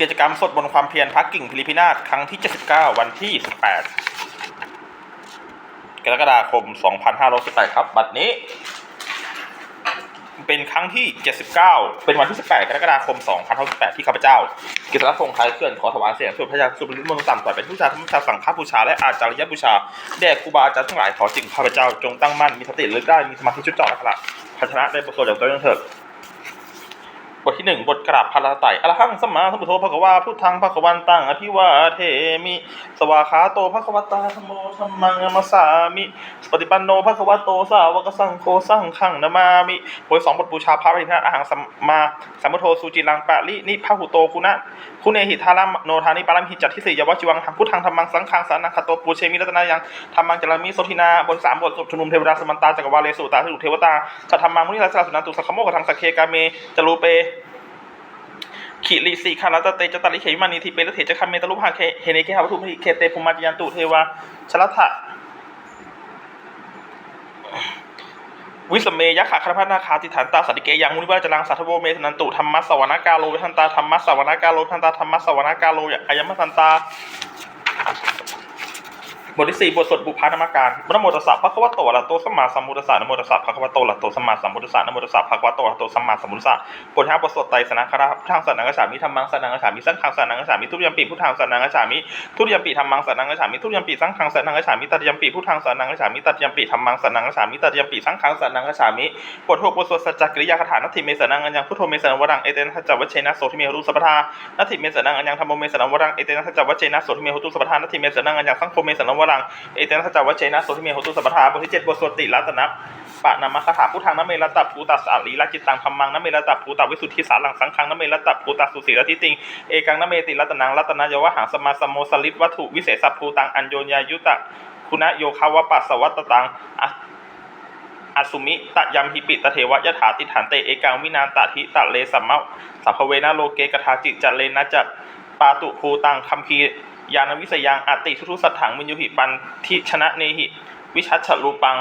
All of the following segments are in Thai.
กิจกรรมสดบนความเพียรพักกิ่งพิริพินาศครั้งที่ 79 วันที่ 18 กรกฎาคม 2518 ครับ บัดนี้ เป็นครั้งที่ 79 เป็นวันที่ 18 กรกฎาคม 2518 ที่ข้าพเจ้า กิษณพงษ์คล้ายเคลื่อนขอถวายเสียงสุดพระยาสุบริมนต์ต่ำต่อยเป็นผู้ชาธรรมชาสังฆบูชาและอาจารยบูชาแด่ครูบาอาจารย์ทั้งหลายขอสิ่งข้าพเจ้าจงตั้งมั่นมีสติระลึกได้มีสมาธิจุดจ่อนะครับพัฒนาได้ประสบอย่างตัวเองเถิด บทที่หนึ่งบทกราบพระรัตไตอรหังสมมาสมุทโธภะควาพุทธังภะควันตังอภิวาเทมิ สวาขาโตภะควตาธรรมโมธัมมังนัมสสามิปฏิปันโนภะควะโตสาวกสังโฆสังฆังนามามิบทสองบทบูชาพระปฏิทานอาหังสมมาสมุทโธสุจิรังปะลินิพะหุโตคุณะคุณเอหิทารัมโนทานิปารัมหิจัตทิสี่ยวชิวังหังพุทธังธรรมังสังฆังสานังคโตปูเชมิรัตนายังธรรมังจารมิโสทินาบทสามบทชุมนุมเทวดาสมันตาจักรวาเลสุตาสุเทวตาสัทธรรมังมุนิรัสสะสุนันตุสักโมกทังสักเคกาเมจรูเป ขิริสีคารัตเตจตาริเขมานีทิเปรเถจคัมเมตลุภาเคเฮเนเคหาวัตุมิเคเตภูมาจยันตุเทวาชลัทธะวิสเมยะขะคารพนาคาติฐานตาสัตติเกยังมุนิวาจลังสัทธโวเมสนันตุธรรมะสวรรกาโลทันตาธรรมะสวรรกาโลทันตาธรรมะสวรรกาโลอายมัสันตา บทที่สี่บทสวดบุพานามการนะโมตัสสะภะคะวะโตอะระหโตสัมมาสัมพุทธัสสะนะโมตัสสะภะคะวะโตอะระหโตสัมมาสัมพุทธัสสะนะโมตัสสะภะคะวะโตอะระหโตสัมมาสัมพุทธัสสะบทห้าบทสวดไตรสนาคาราพุทธังสนังกัจฉามิธรรมังสนังกัจฉามิสังฆังสนังกัจฉามิทุติยมปีพุทธังสนังกัจฉามิทุติยมปีธรรมังสนังกัจฉามิทุติยมปีสังฆังสนังกัจฉามิตัติยมปีพุทธังสนังกัจฉามิตัติยมปีธรรมังสนังกัจฉามิตัติยมปีสังฆังสนังกัจฉามิบทหกบทสวดสัจจกิริยาคาถานัตถิเมสนังอัญญังพุทโธเมสนังวรังเอเตนะทัจจวัชเชนะโสทิเมหรุสัพพทานัตถิเมสนังอัญญังธรรมโมเมสนังวรังเอเตนะทัจจวัชเชนะโสทิเมหรุสัพพทานัตถิเมสนังอัญญังสังโฆเมสนังวรัง เอเตนะสัจจวัชเชนะโสทิเมโหตุสัพพทาบทที่เจ็ดบทสวดติรัตนะปะนามคาถาพุทธังนเมรตตภูตัสสะลีลจิตตังพัมมังนเมรตตภูตัวิสุทธิสารังสังขังนเมรตตภูตัสสุสีรทิติง เอกังนเมติรัตนังรัตนยวะหังสมมาสมโมสลิดวัตถุวิเศษสัพภูตังอัญโยญายุตะคุณโยคาวะปัสสวัตตังอะอสุมิตะยัมหิปิตะเทวะยถาติฐานเตเอกังวินานตะทิตะเลสัมมะสัพเวนะโลเกกถาจิจัลเลนะจะปาตุภูตังคัมภี ยานวิสยังอติทุทุสัทถังมินยุหิปันทิชนะเนหิ วิชัชรูปัง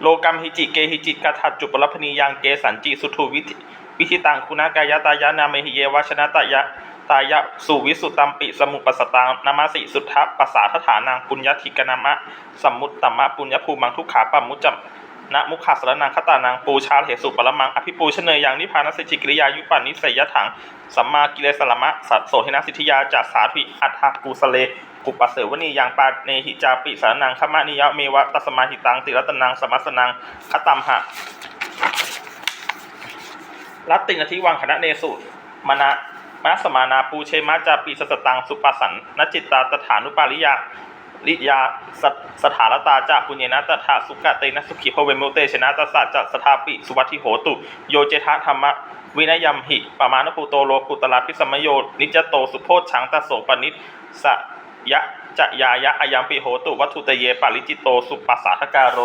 โลกัมหิจิเกหิจิกาทัจจุปรพนียังเกสันจิสุทุวิธิ วิธิตังคุณากายตายะนาเมหิเยวชนะตายะตายะสุวิสุตัมปิสมุปสตังนามาสิสุทธะปัสสาทฐานังปุญญทิกนามะสัมมุตตมะปุญญภูมังทุกขาปัมมุจจนะมุขาสรนังคตานังปูชาเหสุปรมังอภิปูชเนยยังนิพานสจิกิริยายุปันนิสยถังสัมมากิเลสละมะสัตโสหินาสิทธิยาจัสสาธิอัฏฐกุสเลกุปปะเสวนียังปาเนหิจาปิสารนังขมานิยะเมวะตัสมาหิตังติรัตนังสมัสสนังคตัมหะ รัตตินทิวังคณะเนสุมณะมะสมานาปูเชมาจาปีสสตังสุปัสสันนจิตตาตถานุปาริยาลิยาสสถานตาจาปุญเยนะตถาสุกะเตนะสุขิภเวมุเตชนะตสสะจะสถาปิสุวัติโหตุ โยเจทะธรรมะวินยมหิปามานปุโตโลกุตลาพิสมโยนิจโตสุโพชังตโสปนิสสยะจะยายะอายัมปิโหตุวัตถุตเยปาริจิตโตสุปัสสาทการโร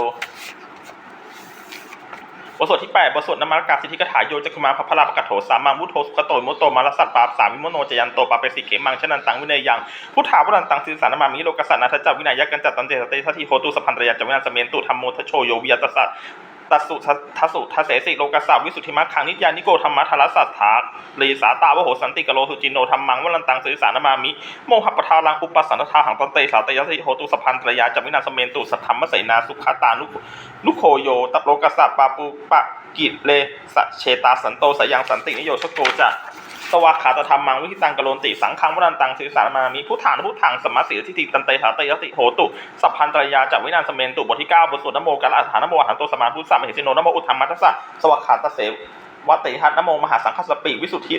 บทสวดที่8บทสวดนมัสการสิทธิกถาโยจักขุมาพระพลาปกัตโถสามังมุโทสุขโตมุโตมารสัตปาสามิโมโนจยันโตปาเปสิเขมังชนันตังวินัยยังพุทธาวรันตังสิสานามามิโลกัสสะนาทจัวินัยยักกันจัตตันเจตเตสัทีโหตุสัพพันตรยาจวินันสเมนตุธรรมโมทโชโยวิยตัสสะ ตัสสุทัสสุทัสเสสิโลกัสสะวิสุทธิมัคคังนิจยานิโกธรรมะทารัสสัทธาลีสาตาวโหสันติกโลสุจินโนธรรมังวลันตังสิสานามามิ โมหปทารังอุปสันทาหังตันเตสาตยสิโหตุสพันตรยาจมินาสเมนตุสัทธรรมเสนาสุขตานุนุโคโยตัโลกัสสะปาปุปะกิจเลสะเชตาสันโตสยังสันตินิโยชโกจะ ตวาขาตธรรมังวิหิตังกโลนติสังขังวรันตังสิสารมามีพุทธานพุทธังสมมาสีทิฏฐิตันเตถาเตยติโหตุสัพพันตรยาจากวินานสเมนตุบทที่เก้าบทสวดนโมกัลอัฏฐานโมหันโตสมาพุทธสัมมหิสิโนนโมอุทธัมมัสสะสวัคขาตเสวัตติทัตนโมมหาสังฆสปิวิสุทธิ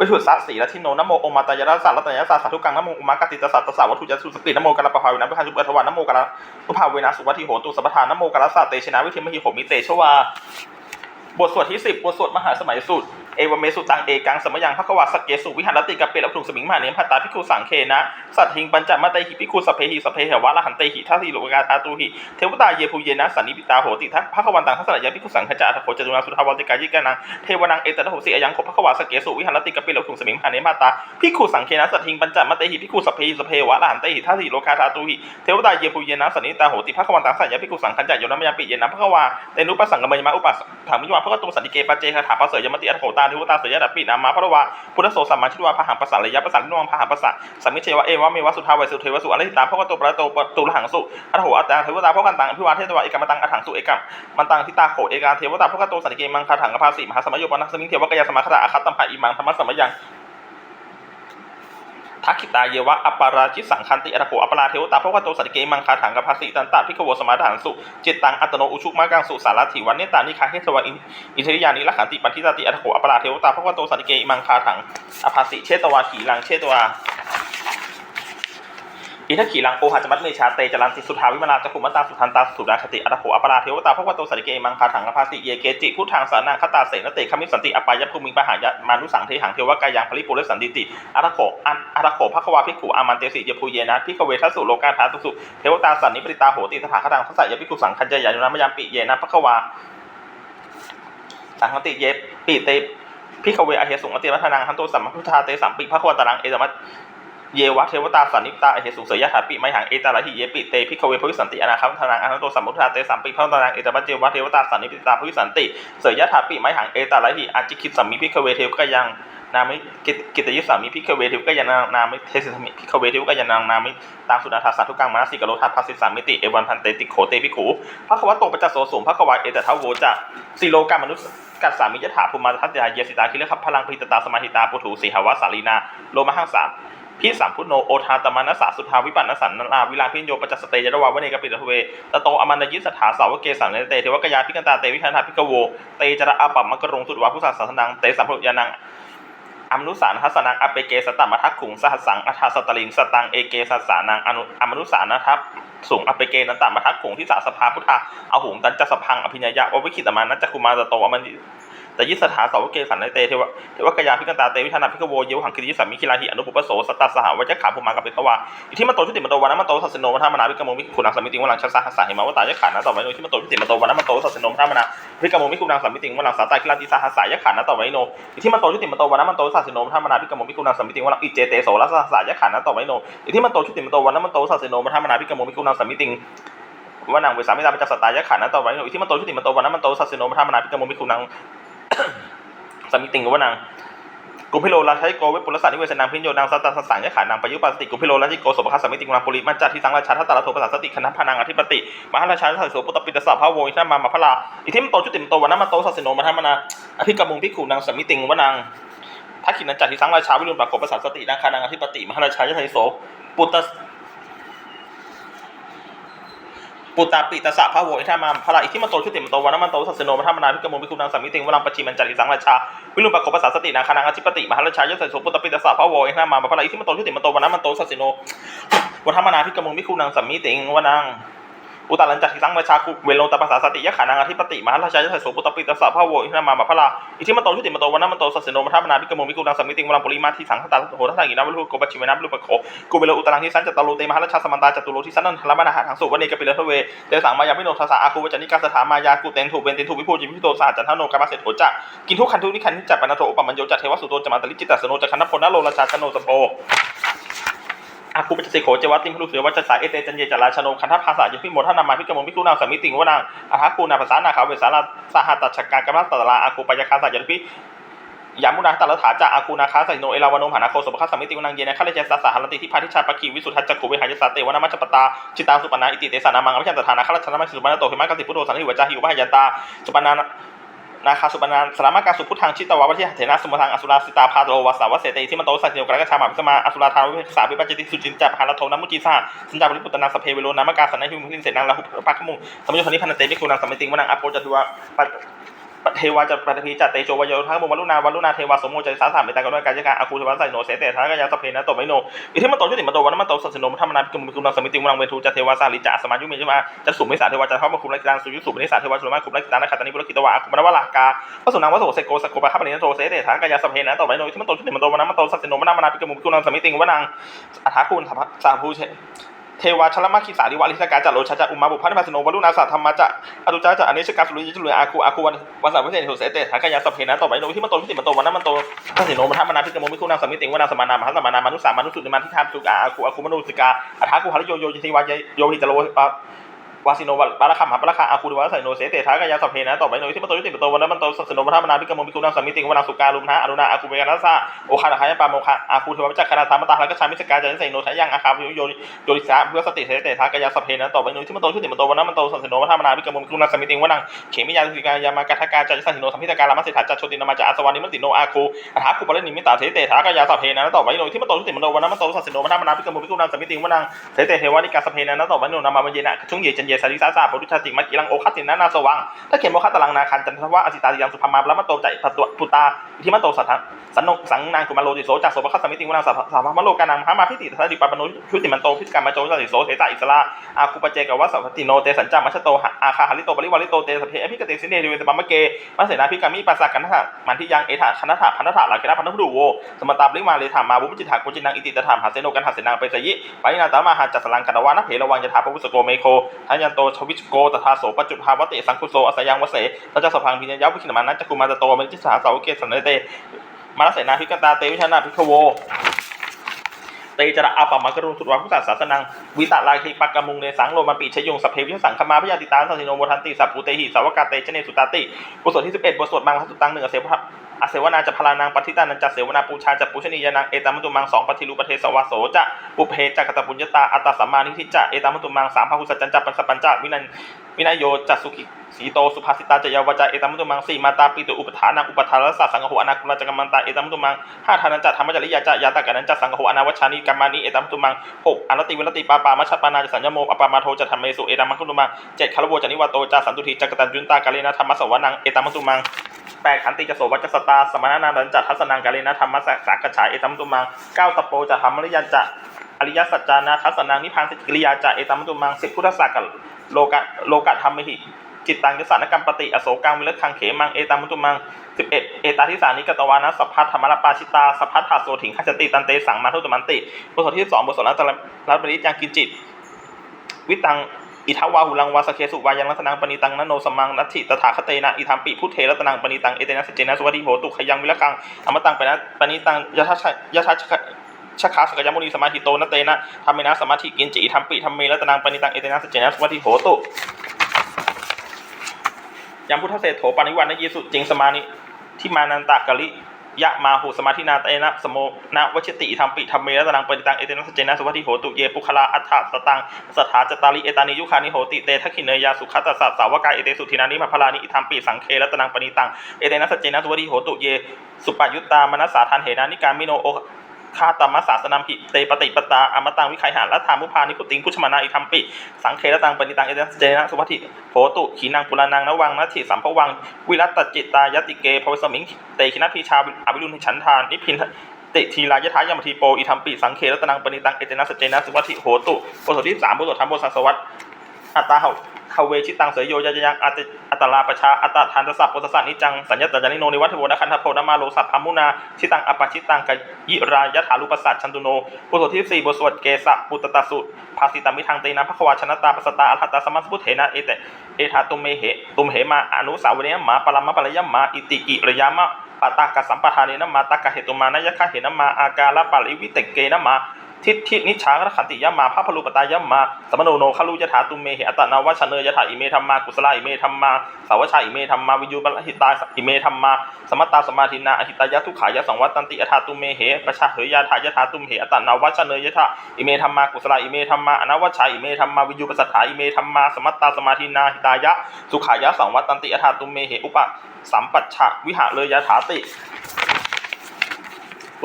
วิสุทธิสัสสีละทิโนนโมโอมาตายรัสสะรัตนยสัสสาธุกังนโมอุมากติตสัตตสสวัตถุจัสุสตินโมกัลปะภาวินะพิคันจุปะทวานโมกัลปะภาเวนะสุวัติโหตุสัพพทานนโมกัลสะเตชนะวิธิมหิโหมิเตชวาบทสวดที่สิบบทสวดมหาสมัยสุด เอวเมสุตังเอกังสมยังภควาสเกสุวิหารติกะเปรถุงสมิงมหาเนมพัตตาภิกขุสังเคนะ สัตถิงปัญจมะเตหิภิกขุสเพหิสเพเหวะละหันเตหิทัสสิโลกาธาตุหิเทวตาเยภูเยนะสันนิปิตาโหติทัพภควันตังทัสสะยะภิกขุสังขจาอัตโขจตุนาสุทาวติกายิกานังเทวนังเอตตะโหสิอยังโขภควาสเกสุวิหารติกะเปรถุงสมิงมหาเนมพัตตาภิกขุสังเคนะสัตถิงปัญจมะเตหิภิกขุสเพหิสเพเหวะละหันเตหิทัสสิโลกาธาตุหิเทวตาเยภูเยนะสันนิตาโหติภควันตังทัสสะยะภิกขุสังขจาโยนะมยามปิเยนะภควาเตนุปัสสังกมยมะอุปัสถามิวาภคตุงสันติเกปัจเจคาถาปเสยยมติอัตโขตาเทวตาเสยดัปปินามาพระวาพุทธโสสัมมาชิวาพหังปัสสัระยะปัสสันนิวังพหังปัสสะสัมมิเชวะเอวะเมวะสุทาวัยสุเทวสุอริตาพระกตุประโตปตุลหังสุอัตโหอัตตาเทวตาพระกันตังอภิวาเทตวะเอกมตังอัฏฐังสุเอกมมันตังทิตาโขเอกาเทวตาพระกตุสันติเกมังคาถังกภาสีมหาสมัยโยปนัสสมิงเทวะกายสมาคตาอาคัตตัมภะอิมังธรรมสมัยยัง ทักขิตาเยวะอัปปาราชิสังคันติอรโขอัปปาราเทวตาพระวะโตสันติเกมังคาถังกภาสิตันตาพิกโวสมาฐานสุจิตตังอัตโนอุชุมากังสุสารัติวันเนตานิคาเฮสวะอินทริยานิลักขันติปันทิตาติอรโขอัปปาราเทวตาพระวะโตสันติเกมังคาถังอภาสิเชตวาขีลังเชตวา อิทัขีลังโอหะจมัตเมชาเตจรันติสุทาวิมลาจักขุมตาสุทันตาสุดาคติอรโขอัปปาราเทวตาพระวะโตสันติเกมังคาถังอภาสิเยเกจิพุทธังสานังคตาเสนเตคมิสันติอปายภูมิปหายะมานุสังเทหังเทวกายังพลิปุเรสันติติอาราโขอันอาราโขภควาภิกขุอามันเตสิยภูเยนะพิกเวทัสสุโลกาธาตุสุเทวตาสันนิปริตาโหติสถาคตังทัสสะยภิกขุสังคัญจยานุนามยามปิเยนะภควาสังคติเยปิเตพิกเวอเหสุงอติมัทนังหันโตสัมพุทธาเตสัมปิภควตารังเอสมัต เยวะเทวตาสันนิตาอเหสุเสยถาปิไมหังเอตาลหิเยปิเตพิกเวภวิสันติอนาคัมทนังอนันโตสัมมุทาเตสัมปิภควตารังเอตมัตเจวะเทวตาสันนิตาภวิสันติเสยถาปิไมหังเอตาลหิอาจิคิดสัมมิพิกเวเทวกยังนามิกิตยิสามิพิกเวทิวกยานานามิเทสิสมิพิกเวทิวกยานานามิตามสุนาทาสาธุกังมาสิกโลทัสภัสิสามิติเอวันพันเตติโขเตพิขูพระควะโตปัจจโสสุมพระควะเอตทาวโวจะสิโลกามนุสกัสสามิยถาภูมาทัตยาเยสิตาคิเลขับพลังพิตตาสมาหิตาปุถุสีหวะสาลีนาโลมหังสาม พิสัมพุทโนโอทาตมานัสสาสุทาวิปันนสันนาวิลาพิญโยปัจจสเตยะวาวเนกปิตเวตโตอมันยิสถาสาวเกสันเตเทวกยาพิกันตาเตวิธานาพิกโวเตจระอาปัมมกรงสุดวาพุสาสัสนังเตสัมพุยานังอมนุสานทัสนังอเปเกสตตมัทักขุงสหสังอัฏสตลิงสตังเอเกสัสานังอนุอมนุสานทัพสูงอเปเกนันตมัทักขุงที่สาสภาพุทธาอหุงตันจัสพังอภิญญาววิคิตมานัจจคุมาตโตอมัน แต่ยิสถาสาวเกสันในเตเทวะเทวกยาพิกันตาเตวิธานาพิกโวเยวหังคิริยิสัมมิคิลาหิอนุปปโสสตตสหวัจขาภูมากับเปตวาอิทิมันโตชุติมันโตวันนั้นมันโตสัสโนมัทามนาพิกโมมิขุนังสัมมิติวัลังชัสสะหัสสะหิมาวตายะขานะต่อไว้โนอิทิมันโตชุติมันโตวันนั้นมันโตสัสโนมัทามนาพิกโมมิขุนังสัมมิติวัลังสาตาคิลาติสหัสสะยะขานะต่อไว้โนอิที่มันโตชุติมันโตวันนั้นมันโตสัสโนมธรรมนาพิกรมมิกุณังสัมมิติวันอิเจเตโสรัสสะยะขันะต่อไว้โนอิที่มันโตชุติมันโตวันนั้นมันโตสัสโนมธรรมนาพิกรมมิกุณังสัมมิติวันนังเวสามิตาปัจจสตายะขันนะต่อไว้โนอิที่มันโตชุติมันโตวันนั้นมันโตสัสโนมธรรมนาพิกรมมิกุณัง สมิติวันนังกุพิโลราชัยโกเวปุรสันนิเวสนังพิญโยนังสัตตสังยะขานังปยุปัสติกุพิโลราชิโกสมภคสมิติกุณังปุริมัจจทิสังราชาทัตตะโทปัสสติคณะพนังอธิปติมหาราชาทัสโสปุตตปิตสะพระโวอินทมามาพลาอิทิมโตชุติมโตวันนั้นมันโตสัสโนมธรรมนาอภิกรมุงพิขุนังสมิติวันนังทักขินันจัดที่สังราชาวิรุณปรากฏประสาสตินาคานังอธิปติมหาราชายะไทโสปุตตะ ปุตตาปิตสะพระโวอิทามาพระอิทิมโตชุติมโตวันมันโตสัสโนมัทมนาพิกมุพิคุนังสัมมิติงวรังปชิมันจาริสังราชาวิรุณปรากฏประสาสตินาคานังอธิปติมหาราชายศสุปุตตาปิตสะพระโวอิทามาพระอิทิมโตชุติมโตวันมันโตสัสโนวัฒมนาพิกมุพิคุนังสัมมิติงวนัง อุตาลันจักทิสังราชาคุเวโลตปัสสาสติยะขานังอธิปติมหาราชายะไทโสปุตตปิตสะพระโวอินามามาพระลาอิทิมันโตชุติมันโตวันนมันโตสัสโนมัทมนาพิกมมิกุนังสมิติงวรังปุริมาทิสังขตาโหทัตังอินาวิรุโกปัจฉิมนาวิรุปโคกุเวโลอุตาลังทิสันจตโลเตมหาราชาสมันตาจตุโลทิสันนันทรมนาหาทางสุวเนกปิเลทเวเตสังมายาพิโนทัสสะอาคูวจันิกาสถามายากุเตนถูเวนเตนถูวิภูจิพิโตสหจันทโนกามาเสโถจักกินทุกขันทุนิคันจัปปนโทอุปมัญโยจัตเทวสุโตจมาตลิจิตตสโนจัคันนพลนโลราชาชโนสโป อาคูปจสิโขเจวัตติมพลุเสวัจสายเอเตจันเยจราชโนคันทัพภาษายพิโมทนามาพิกมงพิกุนาสมิติงวนางอาหาคูนาภาษานาขาวเวสาราสหัตชกากรรมตตลาอาคูปยคาสายพิยามุนาตลถาจาอาคูนาคาสายโนเอลาวโนหานาโคสมคาสมิติวนังเยนะคาเลเจสัสาหรติที่พาทิชาปกีวิสุทธัจจกุเวหายสาเตวนามัจปตาจิตาสุปนาอิติเตสานามังอภิชันตถานาคาราชนามัสุปนาโตหิมากติพุโธสันนิวจาหิวพายันตาสุปนา นาคาสุปนานสลามากาสุพุทธังชิตวะวัชิเถนะสมุทังอสุราสิตาพาโรวาสาวเสติที่มโตสัจโยกรกชามาพิสมาอสุราธานวิสาวิปัจจิสุจินจับหาลโทนัมุจิสาสัญจาบริปุตนาสเพเวโลนามกาสันนิหิมิเสนังลาหุปักขมุงสมัยคนนี้พันเตมิคุนังสมิติงวนังอโปจัตุวา เทวาจะปฏิพีจัตเตโชวายโยทังมุวัลุนาวัลุนาเทวาสมโมจสาสามเมตากันด้วยกายการอาคูเทวาใส่โนเสเตทากายาสเพนะตบไมโนอิทิมันโตชุติมันโตวันมันโตสันสโนมัธรรมนาพิกุมพิกุลสมิติวังเวทุจะเทวาสาลิจะสมายุเมจุมาจะสุมิสาเทวาจะเข้ามาคุมรักการสุยุสุมิสาเทวาสุมาคุมรักกานักขัตติบุรกิตวะอาคุมนวลากาพระสุนังวโสเสโกสโกปะขับปะเนโตเสเตทากายาสเพนะตบไมโนอิทิมันโตชุติมันโตวันมันโตสันสโนมัธรรมนาพิกุมพิกุลสมิติวังอัฐาคุณสาภูเช เทวาชลมาคิสาริวาลิสกาจัโลชาจัอุมาบุพันธ์พัสโนวรุณาสาธรรมจะอตุจาจะอเนชกาสุริยจุลอาคูอาคูวันวันสามวิเศษสุเสเตทากายาสัพเพนะต่อไปโนที่มันโตที่มันโตวันนั้นมันโตทัสิโนมันทมนาพิกมมิคุนาสมิติงวนาสมานามหาสมานามนุสามานุสุติมันทิทามสุกาอาคูอาคูมนุสิกาอัฐาคูหริโยโยจิวายโยหิจโล วาสิโนวัปาระคัมหาปาระคาอาคูดวาใส่โนเสเตทากายาสัพเพนะต่อไปโนที่มันโตที่มันโตวันนั้นมันโตสัสโนมันทมนาพิกมมิคุนาสมิติงวันาสุการุมนะอรุณาอาคูเวกัสสาโอคาทายปาโมคะอาคูเทวจักรนาธรรมตาแล้วก็ชามิสกาจันใส่โนทายังอาคาโยโยโยริสาเพื่อสติเสเตทากายาสัพเพนะต่อไปนู้นที่มันโตชื่อติมันโตวันนั้นมันโตสันสนวัฒนาวิกรมกุณสมิติงวันังเขมิยาสิกายามากัทกาจันสันโนสัมพิตการามาสิทธาจัชโชตินามาจาอสวานิมันติโนอาคูอัฐาคุปะเลนิมิตาเสเตทากายาสัพเพนะต่อไปนู้นที่มันโตชื่อติมันโตวันนั้นมันโตสันสนวัฒนาวิกรมกุณสมิติงวันังเสเตเทวานิกาสัพเพนะต่อไปนู้นนามาเยนะชุ่งเยจันเยสาริสาสาปุถุชาติมักกิลังโอคัตินนาสวังถ้าเขียนโมคัตลังนาคันจันทวะอสิตาติยังสุภามาแล้วมันโตใจปตุปุตาที่มันโตสัทสันนสังนางกุมาโลติโสจักโสปคัสสมิติวนังสาสามโลกานังหามาพิติทัติปปนุชุติมันโตพิสกรรมโจจติโสเสตอิสลาอาคูปเจกวัสสติโนเตสัญจามัชโตอาคาหาริโตปริวาริโตเตสเพอภิกเตสิเนเดเวสปัมมเกมัสเสนาพิกามิปัสสะกันทะมันทิยังเอถะคณะถะพันธะหลาเคนะพันธะดูโวสมตาบริมาเลธามาบุปจิตากุจินังอิติตถามหาเสโนกันหาเสนาไปสยิไปนาตามาหาจัสลังกันวานะเพลวังยถาปวุสโกเมโคทันยันโตชวิชโกตถาโสปจุภาวติสังคุโสอสยังวเสตจัสพังพิญญาวิคินมานัจจุมาตโตมันจิสาสาวเกสันเตมาเสนาพิกตาเตวิชนาพิกโวเตจระอาปมะกรุณสุดวังพุทธศาสนังวิตาลายคิปักกมุงเนสังโลมาปิชยงสัพเพวิสังขมาพยาติตาสันติโนโมทันติสัพพุเตหิสาวกาเตเจเนสุตาติบทสวดที่11บเอ็ดบทสวดมังคสุตังหนึ่งเสวะ อเสวนาจะพลานังปฏิตานันจะเสวนาปูชาจะปุชนียานังเอตามตุมังสองปฏิรูปเทสวาโสจะปุเพจักตปุญญตาอัตตสัมมานิทิจะเอตามตุมังสามพหุสัจจันจะปันสปัญจะวินันวินัยโยจัสุขิสีโตสุภาสิตาจยาวจาเอตามุตุมังสี่มาตาปิตุอุปทานังอุปทานสัสสังโฆอนาคุลจักรมันตาเอตามุตุมังห้าทานันจะธรรมจริยาจะยาตากันนันจะสังโฆอนาวัชานิกรรมานิเอตามุตุมังหกอนัตติวิรติปาปามัชปานาจะสัญญโมอปามาโทจะธรรมเมสุเอตามังคุตุมังเจ็ดคารวจะนิวโตจะสันตุทีจักตันยุนตากาเลนะธรรมสวรนังเอตามตุมัง แปดขันติจะโสวัจสตาสมณนานันจัทัสนังกาเลนะธรรมสากฉาเอตามังตุมังเก้าตโปจะธรรมริยันจะอริยสัจจานะทัสนังนิพพานสิกิริยาจะเอตามังตุมังสิบพุทธสักกะโลกะโลกะธรรมหิจิตตังยสานกรรมปฏิอโศกังวิรคังเขมังเอตามุตุมังสิบเอ็ดเอตาทิสานิกตวานะสัพพัทธรรมรปาชิตาสัพพัทธาโสถิงขจติตันเตสังมาทุตมันติบทสวดที่สองบทสวดรัตรัตปริยังกินจิต วิตัง อิทาวาหุลังวาสเคสุวายังรัตนังปณิตังนโนสมังนัตถิตถาคเตนะอิทัมปิพุทเทรัตนังปณิตังเอเตนะสเจนะสวัสดิโหตุขยังวิรคังอมตังปนะปณิตังยะทัชยะทัชชคาสกยมุนีสมาธิโตนเตนะธรรมเมนะสมาธิกินจิอิทัมปิธรรมเมรัตนังปณิตังเอเตนะสเจนะสวัสดิโหตุยังพุทธเศรษโถปานิวันนยีสุจิงสมานิที่มานันตากะลิ ยะมาหูสมาธินาเตนะสโมนะวชิติธรรมปิธรรมเมรัตนังปฏิตังเอเตนะสเจนะสวัสดิโหตุเยปุคลาอัฏฐสตังสถาจตาริเอตานิยุคานิโหติเตทักขิเนยาสุขัตสัสสาวกายเอเตสุทินานิมาพลานิธรรมปิสังเคระตนังปณิตังเอเตนะสเจนะสวัสดิโหตุเยสุปยุตตามนัสสาทันเหนานิการมิโนโอ คาตมัสสาสนัมหิเตปฏิปตาอมตังวิไคหารัฐามุพานิพุติงพุชมานาอิธรรมปิ สังเคระตังปณิตังเอเตนะสเจนะสุวัติโหตุขีนังปุรานังนวังนัตถิสัมภวัง วิรัตจิตตายติเกภวสมิงเตคินัพีชาอวิรุณฉันทานนิพินติทีลายะทายมทีโปอิธรรมปิสังเครัตนังปณิตังเอเจนะสเจนะสุวัติโหตุบทสวดที่สามบทสวดธรรมบทสัสวัตอัตตาเหา เฮเวชิตังเสยโยยะยังอัตอัตลาประชาอัตทานตสัพปตสันนิจังสัญญาตจานิโนนิวัฒโวนะคันทโพนมาโลสัพพามุนาชิตังอปชิตังกยิรายถาลุปสัตชันตุโนบทสวดที่สี่บทสวดเกสะปุตตตสุภาสิตามิทังเตนะภควาชนะตาปสตาอัฏฐตาสมัสพุทเถนะเอเตเอธาตุเมเหตุมเหมาอนุสาวรียมาปรมะปรยมมาอิติกิระยามะปะตากะสัมปทานินะมาตากะเหตุมานยคะเหนะมาอากาลปาริวิเตเกนะมา ทิฏฐินิชากขันติยะมาพระพลุปตายะมาสมโนโนขลุยถาตุเมเหอตนาวชเนยถาอิเมธรรมากุศลาอิเมธรรมาสาวชาอิเมธรรมาวิยุบลหิตาอิเมธรรมาสมตตาสมาธินาอหิตายะทุขายะสังวัตันติอธาตุเมเหปชาเหยาถายถาตุมเหอตนาวชเนยถาอิเมธรรมากุศลาอิเมธรรมาอนาวชาอิเมธรรมาวิยุปสัทธาอิเมธรรมาสมตตาสมาธินาหิตายะสุขายะสังวัตันติอธาตุเมเหอุปสัมปัชชะวิหะเลยยะถาติ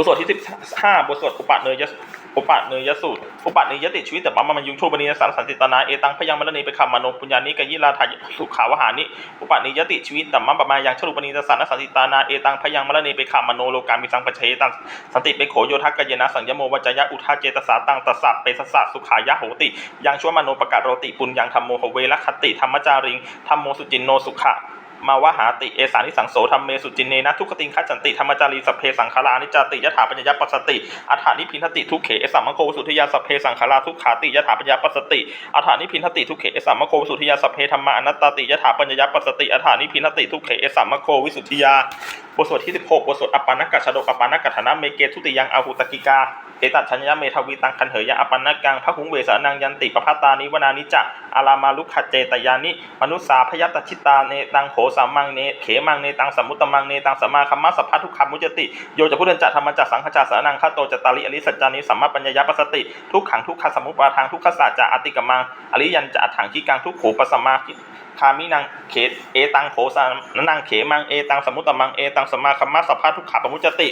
ทสวดที่สิบห้าบทสวดอุปะเนยยะอุปะเนยสูตรอุปะเนยติชีวิตแต่บัมมันยุงโชบณีสารสันติตนาเอตังพยังมรณีไปคำมโนปุญญานิกยิลาทายสุขาวหานิอุปะเนยติชีวิตแต่มัมปมายังชลุปณีสารสันติตนาเอตังพยังมรณีไปคำมโนโลกามิสังปเชตังสันติไปโขโยทักกเยนะสังยโมวัจยะอุทาเจตสาตังตสสะเปสสะสุขายะโหติ ยังชั่วมโนปกาโรติปุญญังธรรมโมหเวรคติธรรมจาริงธรรมโมสุจินโนสุขะ มาวหาติเอสานิสังโสธรรมเมสุจินเนนะทุกขติงคัจจันติธรรมจารีสัพเพสังขารานิจติยถาปัญญาปัสสติอัฐานิพินทติทุกเขเอสัมมโคสุทิยาสัพเพสังขาราทุกขาติยถาปัญญาปัสสติอัฐานิพินทติทุกเขเอสัมมโคสุทิยาสัพเพธรรมานัตตติยถาปัญญาปัสสติอัฐานิพินทติทุกเขเอสัมมโควิสุทธิยา บทสวดที่ 16 บทสวดอปานักกัชฎกอปานักกัฐานะเมเกทุติยังอาหุตกิกาเอตัชัญญะเมทวีตังคันเหยะอปันนกังพระหุงเวสานังยันติปภัตานิวนานิจะอารามาลุขเจตยานิ มนุสสาพยัตชิตาเนตังโหสัมมังเนเขมังเนตังสมุตตมังเนตังสัมมาคัมมะสัพพะทุกขมุจติโยจะพุทธันจะธรรมจักสังฆจักสานังคาโตจตาริอริสัจจานิสัมมาปัญญาปัสติ ทุกขังทุกขสมุปปาทางทุกขสัจจะอติกมังอริยันจะอัฏฐังขีกังทุกขูปสมมาคามินังเขเอตังโหสานังเขมังเอตังสมุตตมังเอตังสัมมาคัมมะสัพพะทุกขะปมุจติ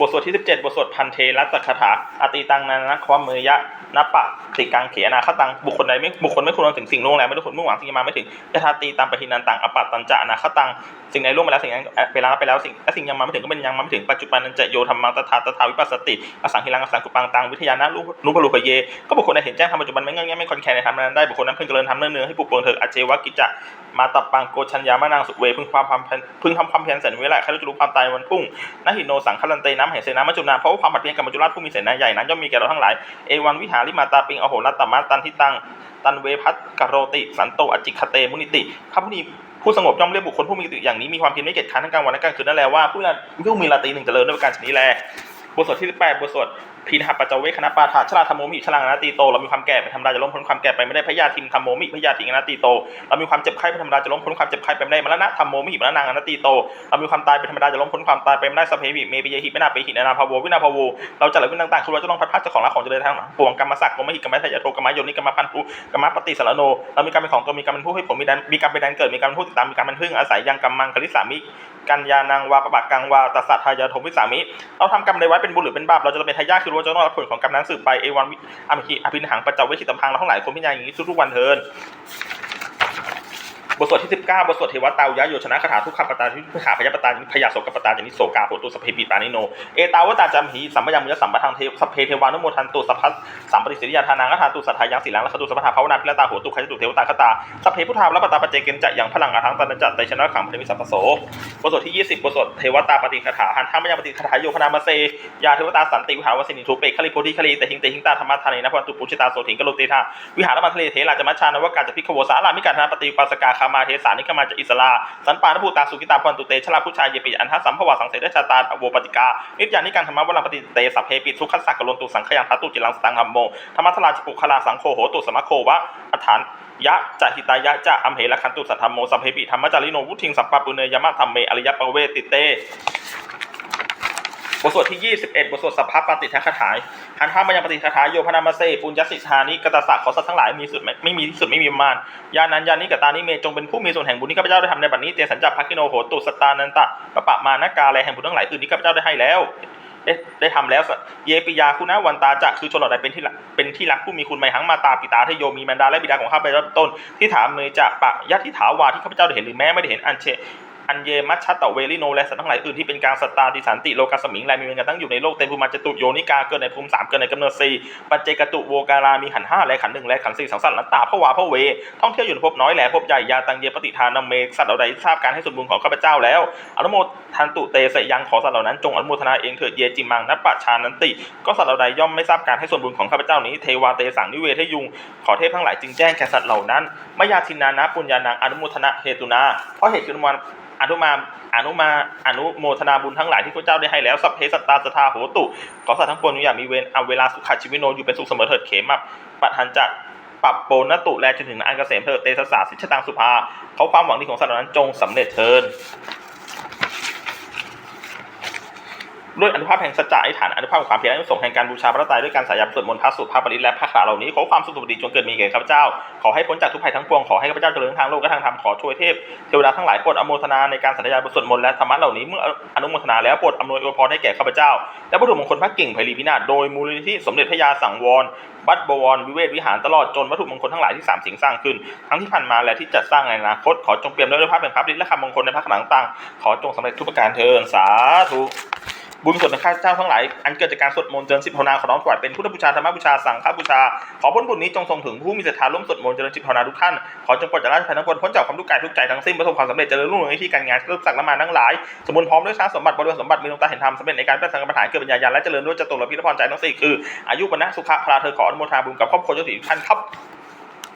บทสวดที่ 17 บทสวดพันเทรัตคาถาอติตังนานะความมือยะนัปปะติกังเขนาคตังบุคคลใดไม่บุคคลไม่ควรถึงสิ่งล่วงแล้วไม่ได้ผลมุ่งหวังสิ่งมาไม่ถึงยถาตีตามปหินันตังอปัตตันจะนาคตังสิ่งใดล่วงไปแล้วสิ่งนั้นไปแล้วไปแล้วสิ่งและสิ่งยังมาไม่ถึงก็เป็นยังมาไม่ถึงปัจจุบันนันจะโยธรรมังตถาตถาวิปัสสติอสังหิรังอสังกุปังตังวิทยานะรู้รู้พลุกเยก็บุคคลใดเห็นแจ้งธรรมปัจจุบันไม่เงี้ยไม่คอนแคร์ในธรรมนั้นได้บุคคลนั้นเพึงเจริญธรรมเนื่องๆให้ปลุกปลงเถิดอเจวกิจจะมาตับปังโกชัญญามานางสุเวพึ่งความพึ่งทำความเพียรแสนเวลาใครรู้จะรู้ความตายวันพุ่งนหิโนสังคลันเตน้ำเหเสนามัจจุนาเพราะว่าความผัดเพี้ยนกับมัจจุราชผู้มีเสนาใหญ่นั้นย่อมมีแก่เราทั้งหลายเอวันวิหาริมาตาปิงอโหรัตตมาตันทิตังตันเวพัตกโรติ สันโตอจิคเตมุนิติข้าพุทธีผู้สงบย่อมเรียกบุคคลผู้มีติอย่างนี้มีความเพียรไม่เกียจค้านทั้งกลางวันและกลางคืนนั่นแหละว่าผู้นั้นผู้มีลาตีหนึ่งเจริญด้วยประการชนิดแลบทสวดที่18บทสวด พีนหปัจเจเวคณะปาฐาชลาธรรมโมมิชลังอนาตีโตเรามีความแก่เป็นธรรมดาจะล้มพ้นความแก่ไปไม่ได้พยาธิมธรรมโมมิพยาธิอนาตีโตเรามีความเจ็บไข้เป็นธรรมดาจะล้มพ้นความเจ็บไข้ไปไม่ได้มรณะธรรมโมมิมรณะอนาตีโตเรามีความตายเป็นธรรมดาจะล้มพ้นความตายไปไม่ได้สเพวิเมปิยหิไม่นาเปหินานาภาววินาภาโวเราจะเหลือวินต่างๆคือเราจะต้องพัดพลาดจากของรักของเจริญทางปวงกรรมสักดิ์กรรมหิกรรมทายโทกรรมโยนิกรรมพันธุกรรมปฏิสารโนเรามีกรรมเป็นของตัวมีกรรมเป็นผู้ให้ผลมีดันมีกรรมเป็นดันเกิดมีกรรมเป็นผู้ติดตามมีกรรมเป็นพึ่งอาศัยยังกรรมมังคลิสามิกัญญานังวาปะปะกังวาตัสสะทายาโทวิสามิเราทำกรรมในไว้เป็นบุญหรือเป็นบาปเราจะเป็นทายาทคือรู้ว่าจะต้องรับผลของกรรมนั้นสืบไปเอวันอภิหิอภินหังปัจจเวชิตตมพังเราทั้งหลายคนพิจารณาอย่างนี้ทุกๆวันเทิน บทสวดที่ 19 บทสวดเทวตาวยะโยชนะคาถาทุกขปตาทิพหาพยาปตาพยาโสกปตาจนิโสกาโหตุสเพปิปานิโน เอตาวตาจามหีสัมปยังมุยสัมปทังเทสัพเพเทวานุโมทันตุสัพพสัมปติสิริยาทานังคทาตุสัทธายังสีลังละคตุสัพพทาภาวนาพิรตาโหตุขยตุเทวตาคตาสัพเพพุทธาและปตาปเจเกนจะอย่างพลังอาทังตันจัตไตชนะขังพนิมิสัพพโสบทสวดที่ 20 บทสวดเทวตาปฏิคาถาหันทัมยังปฏิคาถาโยพนามาเซยาเทวตาสันติวิหารวสินิทุเปคลิโพธิคลีเตหิงเตหิงตาธรรมทานีนะพันตุปุชิตาโสถิงกโลเตธาวิหารมันทะเลเทลาจะมัชชานวกาจะพิขโวสารามิการธนาปฏิปัสสกาคามาเทสานิขมาจะอิสลาสันปานภูตาสุกิตาพันตุเตชลาผู้ชายเยปิอันทัสสัมภวาสังเสดชาตาโวปติกานิจานิการธรรมะวรังปฏิเตสัพเพปิสุขัสสกกลนตุสังขยังทัตุจิลังสตังหัมโมธรรมทลาจปุคลาสังโฆโหตุสมะโควะอัฐานยะจะหิตายะจะอัมเหละคันตุสัทธรรมโมสัพเพปิธรรมจาริโนวุทิงสัปปะปุเนยมะธรรมเมอริยปเวติเต บทสวดที่ 21 บทสวดสัพพะปฏิทัคถายหันท่ามายังปฏิคาถาโยพนามาเซปุญญสิทานิกตสักขอสัตว์ทั้งหลายมีสุดไม่ไม่มีที่สุดไม่มีประมาณยานันยานิกตานิเมจงเป็นผู้มีส่วนแห่งบุญที่ข้าพเจ้าได้ทำในบัดนี้เตสัญจับพักกิโนโหตุสตานันตะปะปะมานะกาแลแห่งบุญทั้งหลายอื่นที่ข้าพเจ้าได้ให้แล้วได้ได้ทำแล้วเยปิยาคุณาวันตาจะคือชนเหล่าใดเป็นที่เป็นที่รักผู้มีคุณไมหังมาตาปิตาทโยมีมันดาและบิดาของข้าพเจ้าต้นที่ถามเมจะปะยัตทิถาวาที่ข้าพเจ้าได้เห็นหรือแม้ไม่ได้เห็นอันเช อันเยมัชชัตะเวลิโนและสัตว์ทั้งหลายอื่นที่เป็นการสตาติสันติโลกัสมิงแลมีเวรกันตั้งอยู่ในโลกเต็มภูมิมาจตุโยนิกาเกิดในภูมิสามเกิดในกำเนิดสี่ปัจเจกตุโวการามีขันห้าและขันหนึ่งและขันสี่สังสารนัตตาพระวาพระเว ท่องเที่ยวอยู่ในภพน้อยแหลภพใหญ่ยาตังเยปฏิทานเมกสัตว์เหล่าใดทราบการให้ส่วนบุญของข้าพเจ้าแล้ว อนุโมทันตุเตสยังขอสัตว์เหล่านั้นจงอนุโมทนาเองเถิดเยจิมังนัปปะชานันติ ก็สัตว์เหล่าใดย่อมไม่ทราบการให้ส่วนบุญของข้าพเจ้านี้เทวาเตสังนิเวทยุงขอเทพทั้งหลายจึงแจ้งแก่สัตว์เหล่านั้นมยาทินานะปุญญานังอนุโมทนาเหตุนาเพราะเหตุคือมัน อนุมาอนุมาอนุโมทนาบุญทั้งหลายที่พระเจ้าได้ให้แล้วสัพเพสัตตาสทาโหตุขอสัตว์ทั้งปวงอย่ามีเวรเอาเวลาสุขชีวิโนอยู่เป็นสุขเสมอเถิดเขมับปัทันจักปรับโปนตุแลจนถึงอันเกษมเถิดเตสสาสิชตังสุภาเขาความหวังดีของสัตว์เหล่านั้นจงสำเร็จเทิน ด้วยอนุภาพแห่งสัจจะอธิฐานอนุภาพของความเพียรและอนุสงแห่งการบูชาพระตรัยด้วยการสายยามสวดมนต์พระสูตรพระปริตและพระคาถาเหล่านี้ขอความสุขสวัสดีจงเกิดมีแก่ข้าพเจ้า ขอให้พ้นจากทุกภัยทั้งปวงขอให้ข้าพเจ้าเจริญทางโลกและทางธรรมขอช่วยเทพเทวดาทั้งหลายโปรดอโมทนาในการสัญญาบทสวดมนต์และธรรมะเหล่านี้เมื่ออนุโมทนาแล้วโปรดอำนวยอวยพรให้แก่ข้าพเจ้า และวัตถุมงคลพระกิ่งไพรีพินาศโดยมูลนิธิสมเด็จพระยาสังวรวัดบวรวิเวศวิหารตลอดจนวัตถุมงคลทั้งหลายที่สามสิ่งสร้างขึ้น ทั้งที่ผ่านมาและที่จะสร้างในอนาคตขอจงเปี่ยมด้วยพระเป็นพระฤทธิ์และคำมงคลในพระขลังต่างขอจงสำเร็จทุกประการเทินสาธุ บุญส่วนของข้าพเจ้าทั้งหลาย อันเกิดจากการสวดมนต์เจริญสิบภาวนาขอน้อมถวายเป็นพุทธบูชาธรรมบูชาสังฆบูชา ขอพ้นบุญนี้จงส่งถึงผู้มีศรัทธาร่วมสวดมนต์เจริญจิตภาวนาทุกท่าน ขอจงปลดจากราชภัยทั้งปวงพ้นจากความทุกข์กายทุกใจทั้งสิ้นประสบความสำเร็จเจริญรุ่งเรืองในที่การงานเริ่มสักละมาทั้งหลาย สมบูรณ์พร้อมด้วยทรัพย์สมบัติบริวารสมบัติมีดวงตาเห็นธรรมสำเร็จในการแปลสังกปัญหาเกิดปัญญาญาณและเจริญด้วยจตุรพิธพรใจทั้งสี่คืออายุวันะสุขะพลาเธอขออนุโมทนาบุญกับครอบครัวเจ้าสีท่านครับ